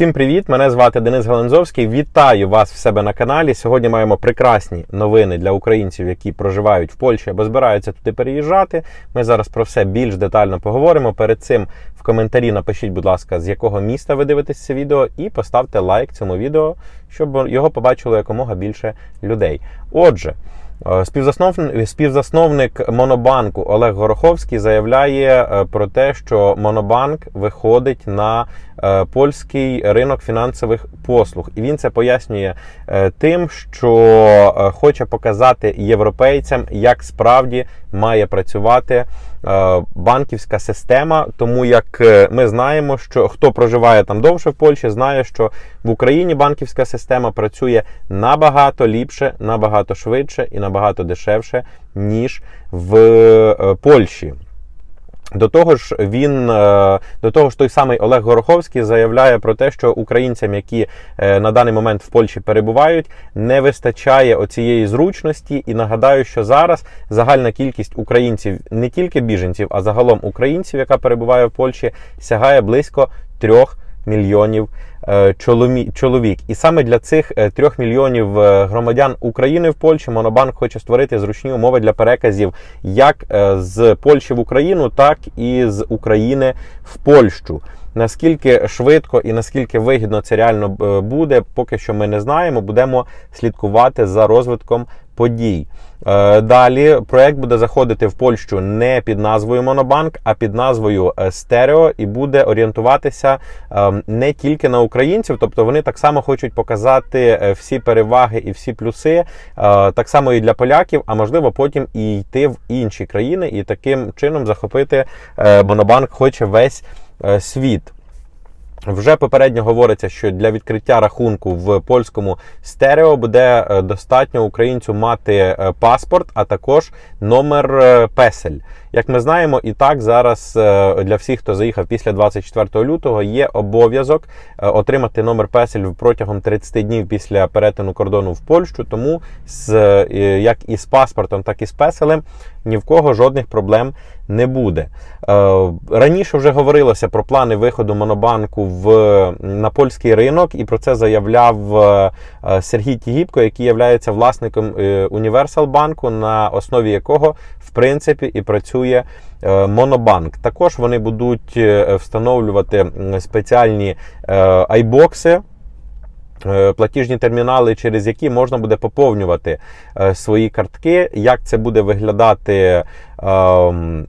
Всім привіт! Мене звати Денис Галензовський. Вітаю вас в себе на каналі. Сьогодні маємо прекрасні новини для українців, які проживають в Польщі або збираються туди переїжджати. Ми зараз про все більш детально поговоримо. Перед цим в коментарі напишіть, будь ласка, з якого міста ви дивитесь це відео, і поставте лайк цьому відео, щоб його побачило якомога більше людей. Отже. Е, Співзасновник, співзасновник Монобанку Олег Гороховський заявляє е, про те, що Монобанк виходить на е, польський ринок фінансових послуг, і він це пояснює тим, що хоче показати європейцям, як справді має працювати банківська система. Тому як ми знаємо, що хто проживає там довше в Польщі, знає, що в Україні банківська система працює набагато ліпше, набагато швидше і набагато дешевше, ніж в е, Польщі. До того ж, він е, до того ж, той самий Олег Гороховський заявляє про те, що українцям, які е, на даний момент в Польщі перебувають, не вистачає оцієї зручності. І нагадаю, що зараз загальна кількість українців, не тільки біженців, а загалом українців, яка перебуває в Польщі, сягає близько трьох мільйонів е, чоловік. І саме для цих е, трьох мільйонів е, громадян України в Польщі Монобанк хоче створити зручні умови для переказів як з Польщі в Україну, так і з України в Польщу. Наскільки швидко і наскільки вигідно це реально е, буде, поки що ми не знаємо. Будемо слідкувати за розвитком подій. Е, Далі проект буде заходити в Польщу не під назвою Монобанк, а під назвою е, Стерео, і буде орієнтуватися не тільки на українців, тобто вони так само хочуть показати всі переваги і всі плюси, так само і для поляків, а можливо потім і йти в інші країни, і таким чином захопити Монобанк хоче весь світ. Вже попередньо говориться, що для відкриття рахунку в польському стерео буде е, достатньо українцю мати е, паспорт, а також номер е, песель. Як ми знаємо, і так зараз е, для всіх, хто заїхав після 24 лютого, є обов'язок е, отримати номер песель протягом 30 днів після перетину кордону в Польщу. Тому з е, як і з паспортом, так і з песелем ні в кого жодних проблем не буде. Е, Раніше вже говорилося про плани виходу Монобанку в, на польський ринок, і про це заявляв е, е, Сергій Тігіпко, який є власником Універсал банку, на основі якого в принципі і працює Монобанк. Також вони будуть встановлювати спеціальні айбокси. Платіжні термінали, через які можна буде поповнювати свої картки. Як це буде виглядати, ем,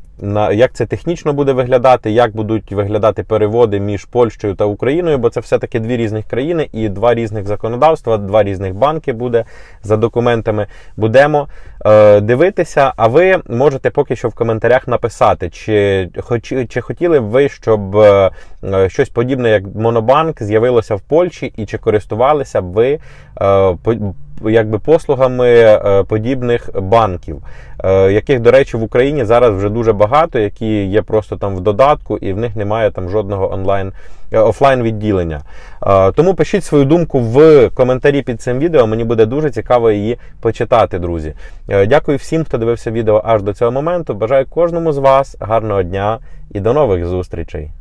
як це технічно буде виглядати, як будуть виглядати переводи між Польщею та Україною, бо це все-таки дві різних країни і два різних законодавства, два різних банки буде за документами. Будемо е, дивитися. А ви можете поки що в коментарях написати, чи, хоч, чи хотіли б ви, щоб е, щось подібне, як Монобанк, з'явилося в Польщі, і чи користувалися б ви е, по- якби послугами е, подібних банків, е, яких, до речі, в Україні зараз вже дуже багато, які є просто там в додатку, і в них немає там жодного онлайн е, офлайн відділення. Тому пишіть свою думку в коментарі під цим відео. Мені буде дуже цікаво її почитати, друзі. Дякую всім, хто дивився відео аж до цього моменту. Бажаю кожному з вас гарного дня і до нових зустрічей.